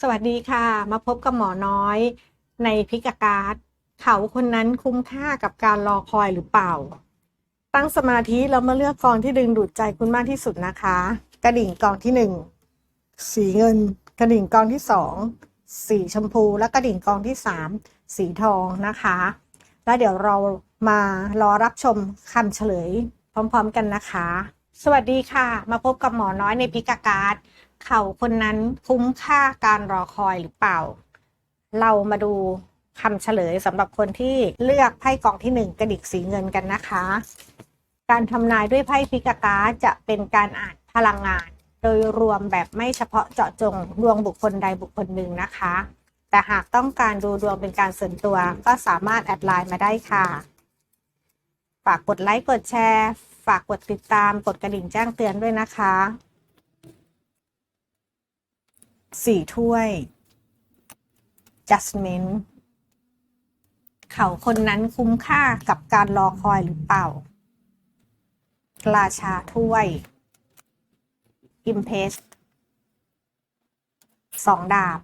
สวัสดีค่ะ มาพบกับหมอน้อยในพิกการ์ดเขาคนนั้นคุ้มค่ากับการรอคอยหรือเปล่า ตั้งสมาธิแล้วมาเลือกกองที่ดึงดูดใจคุณมากที่สุดนะคะ กระดิ่งกองที่หนึ่งสีเงิน กระดิ่งกองที่สองสีชมพูและกระดิ่งกองที่สามสีทองนะคะ แล้วเดี๋ยวเรามารอรับชมคำเฉลยพร้อมๆกันนะคะ สวัสดีค่ะ มาพบกับหมอน้อยในพิกการ์ด เขาคนนั้นคุ้มค่าการรอคอยหรือเปล่า เรามาดูคำเฉลยสำหรับคนที่เลือกไพ่กองที่หนึ่งกระดิกสีเงินกันนะคะ การทำนายด้วยไพ่พิกาการจะเป็นการอ่านพลังงาน โดยรวมแบบไม่เฉพาะเจาะจงดวงบุคคลใดบุคคลหนึ่งนะคะ แต่หากต้องการดูดวงเป็นการส่วนตัวก็สามารถแอดไลน์มาได้ค่ะ ฝากกดไลค์กดแชร์ ฝากกดติดตามกดกระดิ่งแจ้งเตือนด้วยนะคะ สี่ถ้วย judgment เขาคนนั้นคุ้มค่ากับการรอคอยหรือเปล่า ราชาถ้วย impress สองดาบ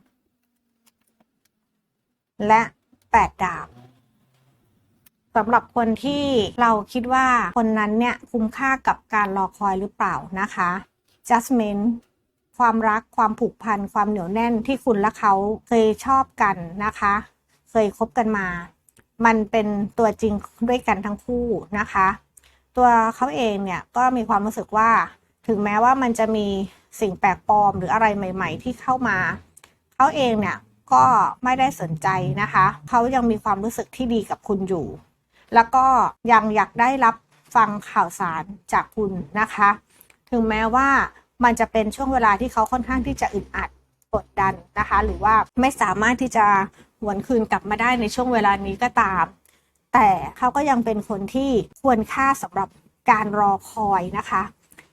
และแปดดาบสำหรับคนที่เราคิดว่าคนนั้นเนี่ยคุ้มค่ากับการรอคอยหรือเปล่านะคะ judgment ความรักความผูกพันความเหนียวแน่นที่คุณและเขาเคยชอบกันนะคะ เคยคบกันมา มันเป็นตัวจริงด้วยกันทั้งคู่นะคะ ตัวเขาเองเนี่ยก็มีความรู้สึกว่า ถึงแม้ว่ามันจะมีสิ่งแปลกปลอมหรืออะไรใหม่ ๆ ที่เข้ามาเขาเองเนี่ยก็ไม่ได้สนใจนะคะ เขายังมีความรู้สึกที่ดีกับคุณอยู่ แล้วก็ยังอยากได้รับฟังข่าวสารจากคุณนะคะ ถึงแม้ว่า มันจะเป็นช่วงเวลาที่เขาค่อนข้างที่จะอึดอัดกดดันนะคะ หรือว่าไม่สามารถที่จะหวนคืนกลับมาได้ในช่วงเวลานี้ก็ตาม แต่เขาก็ยังเป็นคนที่ควรค่าสำหรับการรอคอยนะคะ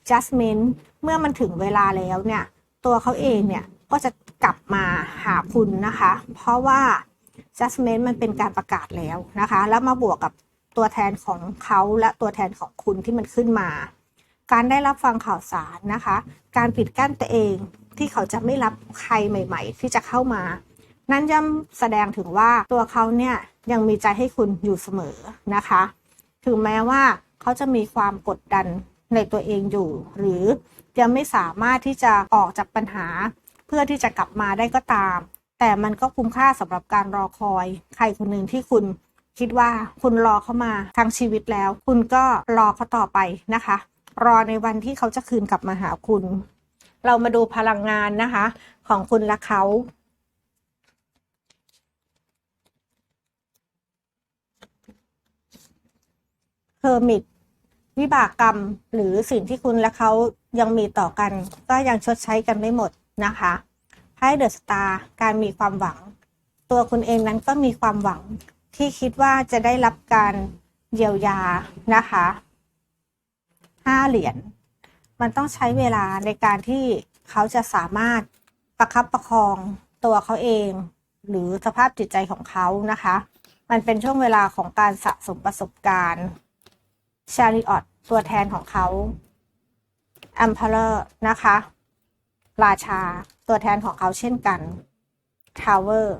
Jasmine เมื่อมันถึงเวลาแล้วเนี่ย ตัวเขาเองเนี่ยก็จะกลับมาหาคุณนะคะ เพราะว่า Jasmine มันเป็นการประกาศแล้วนะคะ แล้วมาบวกกับตัวแทนของเขาและตัวแทนของคุณที่มันขึ้นมา การได้รับฟังข่าวสารนะคะ การปิดกั้นตัวเองที่เขาจะไม่รับใครใหม่ ๆ ที่จะเข้ามา นั่นย่อมแสดงถึงว่าตัวเขาเนี่ยยังมีใจให้คุณอยู่เสมอนะคะ ถึงแม้ว่าเขาจะมีความกดดันในตัวเองอยู่ หรือยังไม่สามารถที่จะออกจากปัญหา เพื่อที่จะกลับมาได้ก็ตาม แต่มันก็คุ้มค่าสำหรับการรอคอย ใครคนหนึ่งที่คุณคิดว่าคุณรอเขามาทั้งชีวิตแล้ว คุณก็รอเขาต่อไปนะคะ รอในวันที่เขาจะคืนกลับมาหาคุณ เรามาดูพลังงานนะคะ ของคุณและเขาเฮอร์มิตวิบากกรรมหรือสิ่งที่คุณและเขายังมีต่อกัน ก็ยังชดใช้กันไม่หมดนะคะไพ่เดอะสตาร์การมีความหวัง ตัวคุณเองนั้นก็มีความหวังที่คิดว่าจะได้รับการเยียวยานะคะ ห้าเหรียญมันต้องใช้เวลาในการที่เขาจะสามารถประคับประคองตัวเขาเอง หรือสภาพจิตใจของเขานะคะ มันเป็นช่วงเวลาของการสะสมประสบการณ์ชาริออตตัวแทนของเขา a ม p เพลอร์นะคะ ราชาตัวแทนของเขาเช่นกันทาวเวอร์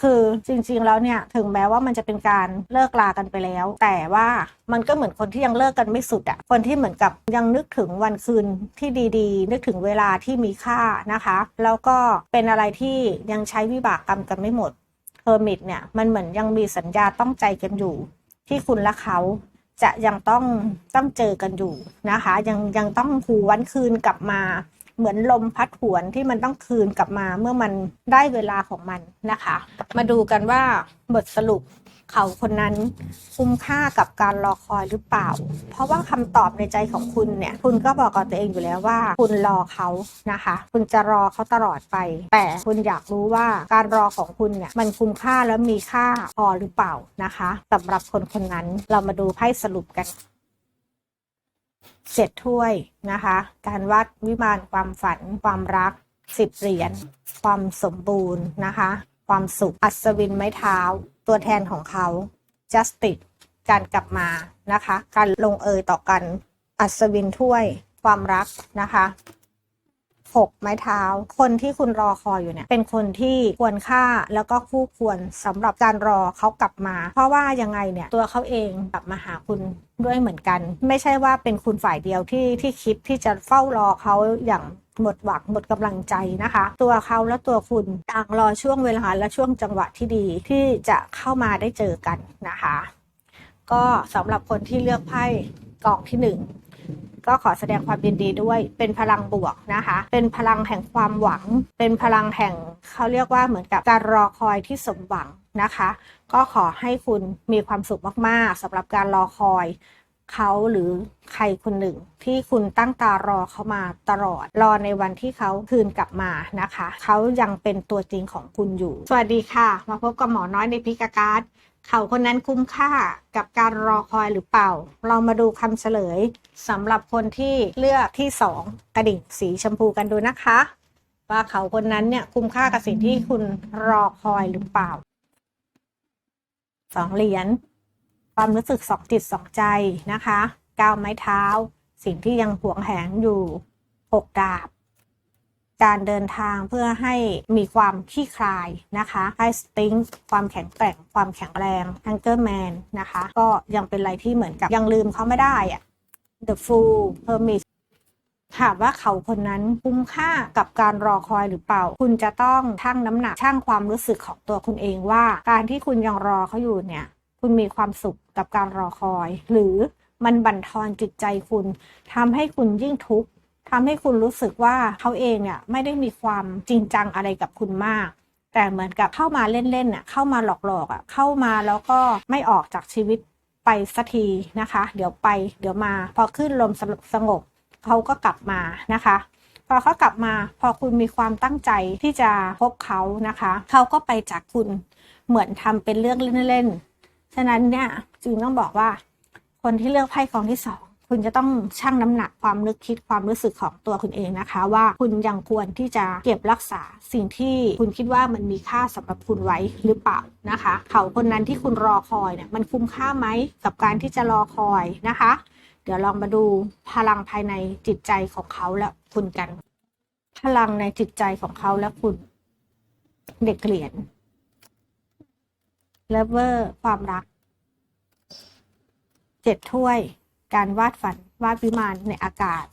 คือจริงๆแล้วเนี่ยถึงแม้ว่ามันจะเป็นการเลิกลากันไปแล้ว แต่ว่ามันก็เหมือนคนที่ยังเลิกกันไม่สุดอะคนที่เหมือนกับยังนึกถึงวันคืนที่ดีๆ นึกถึงเวลาที่มีค่านะคะ แล้วก็เป็นอะไรที่ยังใช้วิบากกรรมกันไม่หมดเฮอร์มิตเนี่ยมันเหมือนยังมีสัญญาต้องใจกันอยู่ ที่คุณและเขาจะยังต้องต้องเจอกันอยู่นะคะ ยังยังต้องหวนคืนกลับมา เหมือนลมพัดหวนที่มันต้องคืนกลับมาเมื่อมันได้เวลาของมันนะคะ มาดูกันว่าบทสรุปเขาคนนั้นคุ้มค่ากับการรอคอยหรือเปล่า เพราะว่าคำตอบในใจของคุณเนี่ย คุณก็บอกกับตัวเองอยู่แล้วว่า คุณรอเขานะคะ คุณจะรอเขาตลอดไป แต่คุณอยากรู้ว่าการรอของคุณเนี่ยมันคุ้มค่าและมีค่าพอหรือเปล่านะคะสำหรับคนคนนั้นเรามาดูไพ่สรุปกัน เจ็ดถ้วยนะคะ การวัดวิมานความฝัน ความรักสิบเหรียญความสมบูรณ์นะคะ ความสุขอัศวินไม้เท้า ตัวแทนของเขา justice การกลับมานะคะ การลงเอยต่อกันอัศวินถ้วย ความรักนะคะ หกไม้เท้า คนที่คุณรอคอยอยู่เนี่ยเป็นคนที่ควรค่าแล้วก็คู่ควรสำหรับการรอเขากลับมา เพราะว่ายังไงเนี่ยตัวเขาเองกลับมาหาคุณด้วยเหมือนกัน ไม่ใช่ว่าเป็นคุณฝ่ายเดียวที่ที่คิดที่จะเฝ้ารอเขาอย่างหมดหวังหมดกำลังใจนะคะ ตัวเขาและตัวคุณต่างรอช่วงเวลาและช่วงจังหวะที่ดีที่จะเข้ามาได้เจอกันนะคะ ก็สำหรับคนที่เลือกไพ่กองที่หนึ่ง ก็ขอแสดงความยินดีด้วย เป็นพลังบวกนะคะ เป็นพลังแห่งความหวัง เป็นพลังแห่งเขาเรียกว่าเหมือนกับการรอคอยที่สมหวังนะคะ ก็ขอให้คุณมีความสุขมากๆสำหรับการรอคอยเขาหรือใครคนหนึ่งที่คุณตั้งตารอเขามาตลอด รอในวันที่เขาคืนกลับมานะคะ เขายังเป็นตัวจริงของคุณอยู่ สวัสดีค่ะ มาพบกับหมอน้อยในพิกาการ์ด เขาคนนั้นคุ้มค่ากับการรอคอยหรือเปล่า เรามาดูคำเฉลยสำหรับคนที่เลือกที่สองกระดิ่งสีชมพูกันดูนะคะ ว่าเขาคนนั้นเนี่ยคุ้มค่ากับสิ่งที่คุณรอคอยหรือเปล่าสองเหรียญความรู้สึกสองจิตสองใจนะคะก้าวไม้เท้า สิ่งที่ยังหวงแหนอยู่หกดาบ การเดินทางเพื่อให้มีความขี้คลายนะคะให้สติงความแข็งแกร่ง ความแข็งแรงแองเกอร์แมนนะคะ ก็ยังเป็นอะไรที่เหมือนกับยังลืมเขาไม่ได้อะ The Fool Hermit ถามว่าเขาคนนั้นคุ้มค่ากับการรอคอยหรือเปล่า คุณจะต้องชั่งน้ำหนักชั่งความรู้สึกของตัวคุณเองว่า การที่คุณยังรอเขาอยู่เนี่ย คุณมีความสุขกับการรอคอย หรือมันบั่นทอนจิตใจคุณทำให้คุณยิ่งทุกข์ ทำให้คุณรู้สึกว่าเขาเองเนี่ยไม่ได้มีความจริงจังอะไรกับคุณมาก แต่เหมือนกับเข้ามาเล่นๆเน่ะเข้ามาหลอกๆอะเข้ามาแล้วก็ไม่ออกจากชีวิตไปสักทีนะคะ เดี๋ยวไปเดี๋ยวมาพอขึ้นลมสงบเขาก็กลับมานะคะพอเขากลับมาพอคุณมีความตั้งใจที่จะพบเขานะคะเขาก็ไปจากคุณเหมือนทำเป็นเรื่องเล่นๆฉะนั้นเนี่ยจึงต้องบอกว่า คนที่เลือกไพ่กองที่สอง คุณจะต้องชั่งน้ำหนักความนึกคิดความรู้สึกของตัวคุณเองนะคะ ว่าคุณยังควรที่จะเก็บรักษาสิ่งที่คุณคิดว่ามันมีค่าสำหรับคุณไว้หรือเปล่านะคะ เขาคนนั้นที่คุณรอคอยเนี่ยมันคุ้มค่าไหมกับการที่จะรอคอยนะคะ เดี๋ยวลองมาดูพลังภายในจิตใจของเขาและคุณกัน พลังในจิตใจของเขาและคุณเด็กเหรียญเลเวอร์ความรักเจ็ดถ้วย การวาดฝันวาดวิมานในอากาศ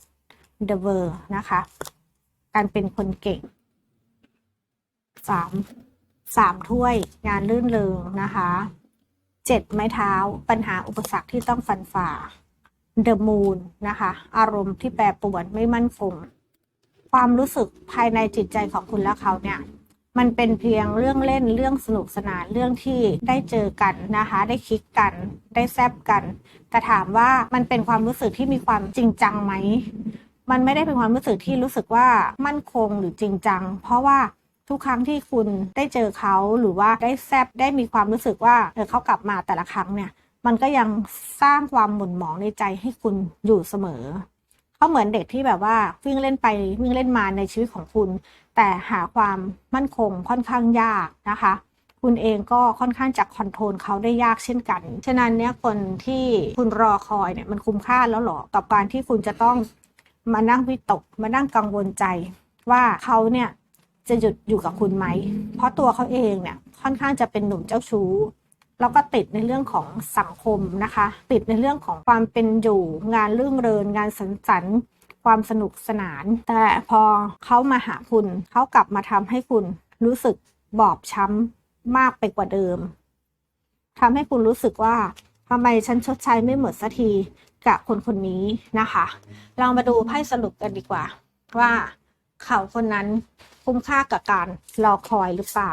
The w o r l d นะคะ การเป็นคนเก่งสามสามถ้วยงานลื่นเริงนะคะเจ็ดไม้เท้าปัญหาอุปสรรคที่ต้องฟันฝ่า The Moon นะคะ อารมณ์ที่แปรปรวนไม่มั่นคง ความรู้สึกภายในจิตใจของคุณและเขาเนี่ย มันเป็นเพียงเรื่องเล่นเรื่องสนุกสนานเรื่องที่ได้เจอกันนะคะ ได้คิดกัน ได้แซบกัน แต่ถามว่ามันเป็นความรู้สึกที่มีความจริงจังไหมมันไม่ได้เป็นความรู้สึกที่รู้สึกว่ามั่นคงหรือจริงจัง เพราะว่าทุกครั้งที่คุณได้เจอเขาหรือว่าได้แซบได้มีความรู้สึกว่าเออเขากลับมาแต่ละครั้งเนี่ย มันก็ยังสร้างความหม่นหมองในใจให้คุณอยู่เสมอเขาเหมือนเด็กที่แบบว่าวิ่งเล่นไปวิ่งเล่นมาในชีวิตของคุณ แต่หาความมั่นคงค่อนข้างยากนะคะ คุณเองก็ค่อนข้างจะคอนโทรลเขาได้ยากเช่นกัน ฉะนั้นเนี่ยคนที่คุณรอคอยเนี่ยมันคุ้มค่าแล้วหรอกับการที่คุณจะต้องมานั่งวิตก มานั่งกังวลใจ ว่าเขาเนี่ยจะหยุดอยู่กับคุณไหม เพราะตัวเขาเองเนี่ยค่อนข้างจะเป็นหนุ่มเจ้าชู้ แล้วก็ติดในเรื่องของสังคมนะคะ ติดในเรื่องของความเป็นอยู่ งานเรื่องเรินงานสันสัน ความสนุกสนาน แต่พอเขามาหาคุณเขากลับมาทำให้คุณรู้สึกบอบช้ำมากไปกว่าเดิมทำให้คุณรู้สึกว่าทำไมฉันชดใช้ไม่หมดสักทีกับคนคนนี้นะคะ เรามาดูไพ่สรุปกันดีกว่า ว่าเขาคนนั้นคุ้มค่ากับการรอคอยหรือเปล่า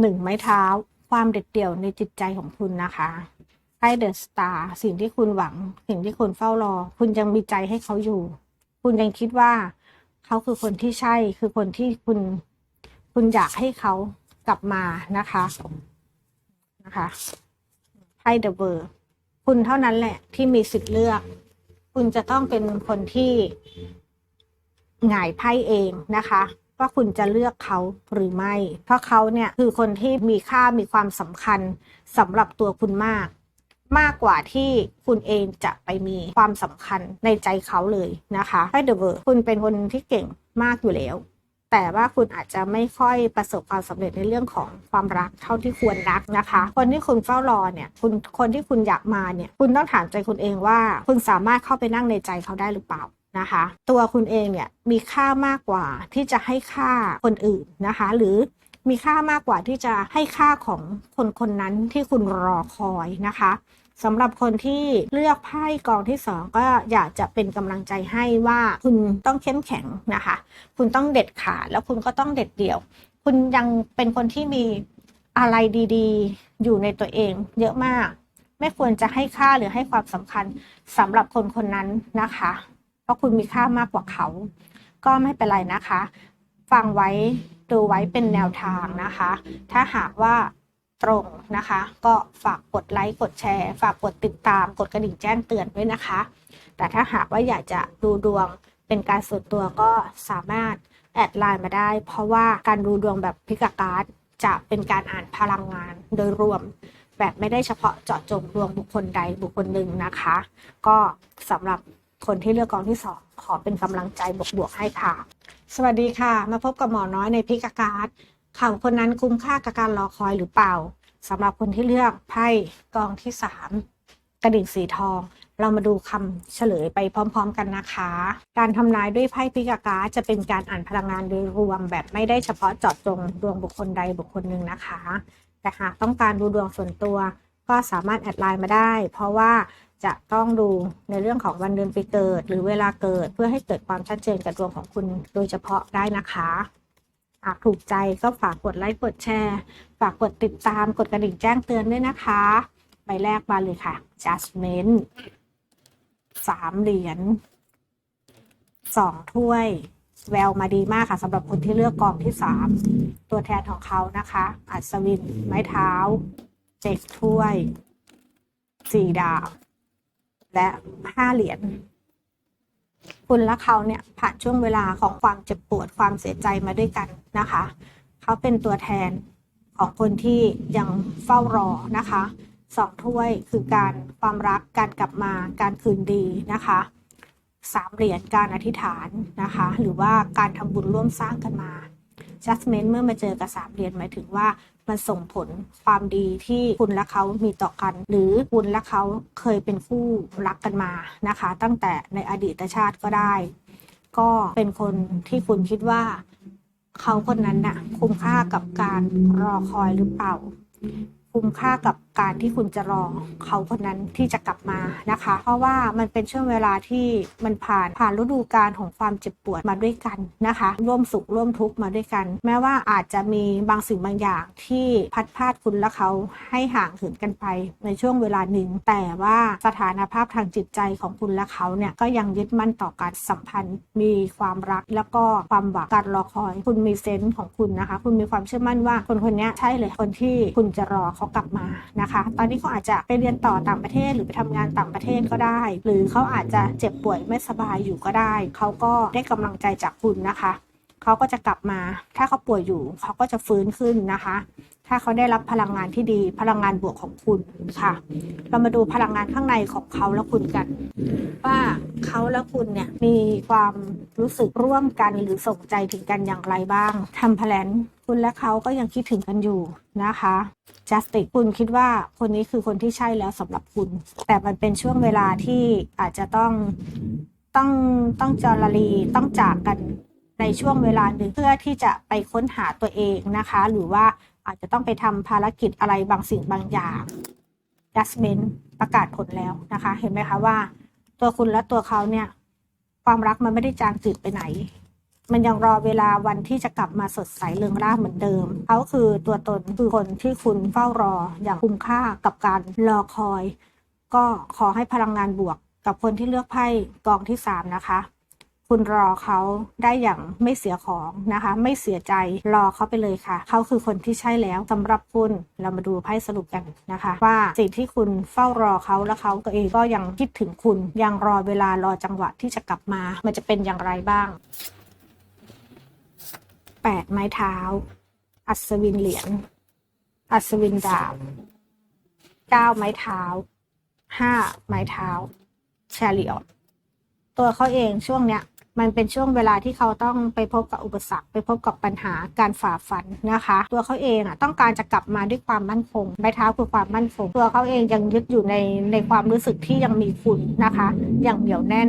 หนึ่งไม้เท้า ความเด็ดเดี่ยวในจิตใจของคุณนะคะ พ่เดอะสตาร์สิ่งที่คุณหวัง สิ่งที่คุณเฝ้ารอ คุณยังมีใจให้เขาอยู่ คุณยังคิดว่า เขาคือคนที่ใช่คือคนที่คุณ คุณอยากให้เขากลับมานะคะนะคะไพ่เดอะเบอร์คุณเท่านั้นแหละที่มีสิทธิ์เลือก คุณจะต้องเป็นคนที่หงายไพ่เองนะคะว่าคุณจะเลือกเขาหรือไม่ เพราะเขาเนี่ยคือคนที่มีค่ามีความสำคัญสำหรับตัวคุณมาก มากกว่าที่คุณเองจะไปมีความสำคัญในใจเขาเลยนะคะให้เดอะเวอร์คุณเป็นคนที่เก่งมากอยู่แล้ว แต่ว่าคุณอาจจะไม่ค่อยประสบความสำเร็จในเรื่องของความรักเท่าที่ควรรักนะคะ คนที่คุณเฝ้ารอเนี่ยคุณคนที่คุณอยากมาเนี่ยคุณต้องถามใจคุณเองว่า คุณสามารถเข้าไปนั่งในใจเขาได้หรือเปล่านะคะตัวคุณเองเนี่ยมีค่ามากกว่าที่จะให้ค่าคนอื่นนะคะ หรือมีค่ามากกว่าที่จะให้ค่าของคนคนนั้นที่คุณรอคอยนะคะ สำหรับคนที่เลือกไพ่กองที่สองก็อยากจะเป็นกำลังใจให้ว่าคุณต้องเข้มแข็งนะคะ คุณต้องเด็ดขาดแล้วคุณก็ต้องเด็ดเดี่ยว คุณยังเป็นคนที่มีอะไรดีๆ อยู่ในตัวเองเยอะมาก ไม่ควรจะให้ค่าหรือให้ความสำคัญสำหรับคนคนนั้นนะคะ เพราะคุณมีค่ามากกว่าเขา ก็ไม่เป็นไรนะคะ ฟังไว้ดูไว้เป็นแนวทางนะคะ ถ้าหากว่า ตรงนะคะ ก็ฝากกดไลค์กดแชร์ ฝากกดติดตาม กดกระดิ่งแจ้งเตือนด้วยนะคะ แต่ถ้าหากว่าอยากจะดูดวงเป็นการส่วนตัวก็สามารถแอดไลน์มาได้ เพราะว่าการดูดวงแบบพิกาการ์ดจะเป็นการอ่านพลังงานโดยรวม แบบไม่ได้เฉพาะเจาะจงดวงบุคคลใดบุคคลหนึ่งนะคะ ก็สำหรับคนที่เลือกกองที่สองขอเป็นกำลังใจบวกๆให้ค่ะ สวัสดีค่ะ มาพบกับหมอน้อยในพิกาการ์ด ข่าวคนนั้นคุ้มค่ากับการรอคอยหรือเปล่าสำหรับคนที่เลือกไพ่กองที่สามกระดิ่งสีทอง เรามาดูคำเฉลยไปพร้อม ๆ กันนะคะ การทำนายด้วยไพ่พิกากาจะเป็นการอ่านพลังงานโดยรวมแบบไม่ได้เฉพาะเจาะจงดวงบุคคลใดบุคคลหนึ่งนะคะ แต่หากต้องการดูดวงส่วนตัว ก็สามารถแอดไลน์มาได้ เพราะว่าจะต้องดูในเรื่องของวันเดือนปีเกิด หรือเวลาเกิดเพื่อให้เกิดความชัดเจนกับดวงของคุณโดยเฉพาะได้นะคะ หากถูกใจก็ฝากกดไลค์กดแชร์ ฝากกดติดตามกดกระดิ่งแจ้งเตือนด้วยนะคะ ใบแรกมาเลยค่ะ Judgment สามเหรียญสองถ้วย แววมาดีมากค่ะสำหรับคนที่เลือกกองที่สามตัวแทนของเขานะคะ อัศวิน ไม้เท้าเจ็ดถ้วยสี่ดาว และห้าเหรียญ คุณและเขาเนี่ยผ่านช่วงเวลาของความเจ็บปวดความเสียใจมาด้วยกันนะคะ เขาเป็นตัวแทนของคนที่ยังเฝ้ารอนะคะสองถ้วยคือการความรักการกลับมาการคืนดีนะคะสามเหรียญการอธิษฐานนะคะ หรือว่าการทำบุญร่วมสร้างกันมา judgment เมื่อมาเจอกับสามเหรียญหมายถึงว่า มันส่งผลความดีที่คุณและเขามีต่อกัน หรือคุณและเขาเคยเป็นคู่รักกันมานะคะ ตั้งแต่ในอดีตชาติก็ได้ ก็เป็นคนที่คุณคิดว่าเขาคนนั้นน่ะคุ้มค่ากับการรอคอยหรือเปล่า คุ้มค่ากับ การที่คุณจะรอเขาคนนั้นที่จะกลับมานะคะ เพราะว่ามันเป็นช่วงเวลาที่มันผ่านผ่านฤดูกาลของความเจ็บปวดมาด้วยกันนะคะ ร่วมสุขร่วมทุกข์มาด้วยกัน แม้ว่าอาจจะมีบางสิ่งบางอย่างที่พัดพาดคุณและเขาให้ห่างเหินกันไปในช่วงเวลาหนึ่ง แต่ว่าสถานภาพทางจิตใจของคุณและเขาเนี่ยก็ยังยึดมั่นต่อการสัมพันธ์ มีความรักแล้วก็ความหวังการรอคอย คุณมีเซนส์ของคุณนะคะ คุณมีความเชื่อมั่นว่าคนคนนี้ใช่เลยคนที่คุณจะรอเขากลับมานะคะ ตอนนี้เขาอาจจะไปเรียนต่อต่างประเทศ หรือไปทำงานต่างประเทศก็ได้ หรือเขาอาจจะเจ็บป่วยไม่สบายอยู่ก็ได้ เขาก็ได้กำลังใจจากคุณนะคะ เขาก็จะกลับมา ถ้าเขาป่วยอยู่ เขาก็จะฟื้นขึ้นนะคะ ถ้าเขาได้รับพลังงานที่ดี พลังงานบวกของคุณค่ะ เรามาดูพลังงานข้างในของเขาและคุณกัน ว่าเขาและคุณเนี่ยมีความรู้สึกร่วมกันหรือส่งใจถึงกันอย่างไรบ้างทำแพลนคุณและเขาก็ยังคิดถึงกันอยู่นะคะ justice คุณคิดว่าคนนี้คือคนที่ใช่แล้วสำหรับคุณ แต่มันเป็นช่วงเวลาที่อาจจะต้องต้องต้องจรลีต้องจากกันในช่วงเวลาหนึ่งเพื่อที่จะไปค้นหาตัวเองนะคะ หรือว่า อาจจะต้องไปทำภารกิจอะไรบางสิ่งบางอย่าง judgment ประกาศผลแล้วนะคะ เห็นไหมคะว่า ตัวคุณและตัวเขาเนี่ย ความรักมันไม่ได้จางจืดไปไหน มันยังรอเวลาวันที่จะกลับมาสดใสเรืองร่าเหมือนเดิมเขาคือตัวตนคือคนที่คุณเฝ้ารออย่างคุ้มค่ากับการรอคอย ก็ขอให้พลังงานบวกกับคนที่เลือกไพ่กองที่สามนะคะ คุณรอเขาได้อย่างไม่เสียของนะคะ ไม่เสียใจรอเขาไปเลยค่ะ เขาคือคนที่ใช่แล้วสำหรับคุณเรามาดูไพ่สรุปกันนะคะ ว่าสิ่งที่คุณเฝ้ารอเขาและเขาตัวเองก็ยังคิดถึงคุณยังรอเวลารอจังหวะที่จะกลับมา มันจะเป็นอย่างไรบ้างแปดไม้เท้า อัศวินเหรียญอัศวินดาบเก้าไม้เท้าห้าไม้เท้าชาริออตตัวเขาเองช่วงเนี้ย มันเป็นช่วงเวลาที่เขาต้องไปพบกับอุปสรรค ไปพบกับปัญหาการฝ่าฟันนะคะ ตัวเขาเองอะต้องการจะกลับมาด้วยความมั่นคงไม้เท้าคือความมั่นคง ตัวเขาเองยังยึดอยู่ในในความรู้สึกที่ยังมีคุณนะคะอย่างเหนียวแน่น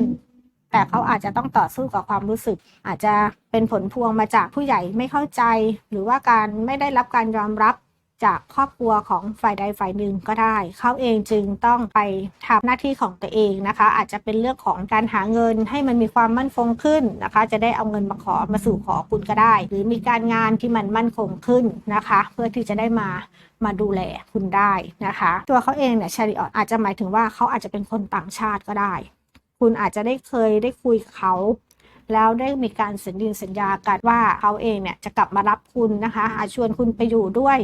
แต่เขาอาจจะต้องต่อสู้กับความรู้สึก อาจจะเป็นผลพวงมาจากผู้ใหญ่ไม่เข้าใจ หรือว่าการไม่ได้รับการยอมรับ จากครอบครัวของฝ่ายใดฝ่ายหนึ่งก็ได้ เขาเองจึงต้องไปทำหน้าที่ของตัวเองนะคะ อาจจะเป็นเรื่องของการหาเงินให้มันมีความมั่นคงขึ้นนะคะ จะได้เอาเงินมาขอมาสู่ขอคุณก็ได้ หรือมีการงานที่มันมั่นคงขึ้นนะคะ เพื่อที่จะได้มามาดูแลคุณได้นะคะ ตัวเขาเองเนี่ยชาริออตอาจจะหมายถึงว่าเขาอาจจะเป็นคนต่างชาติก็ได้ คุณอาจจะได้เคยได้คุยกับเขา แล้วได้มีการสัญญิงสัญญากันว่าเขาเองเนี่ยจะกลับมารับคุณนะคะอาชวนคุณไปอยู่ด้วย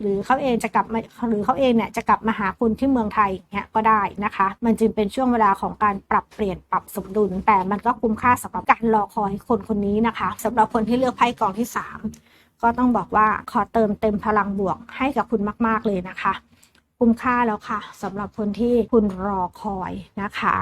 หรือเขาเองจะกลับมาหรือเขาเองเนี่ยจะกลับมาหาคุณที่เมืองไทยเนี่ยก็ได้นะคะ มันจึงเป็นช่วงเวลาของการปรับเปลี่ยนปรับสมดุล แต่มันก็คุ้มค่าสำหรับการรอคอยคนคนนี้นะคะสำหรับคนที่เลือกไพ่กองที่ 3 ก็ต้องบอกว่าขอเติมเต็มพลังบวกให้กับคุณมาก ๆเลยนะคะ คุ้มค่าแล้วค่ะสำหรับคนที่คุณรอคอยนะคะ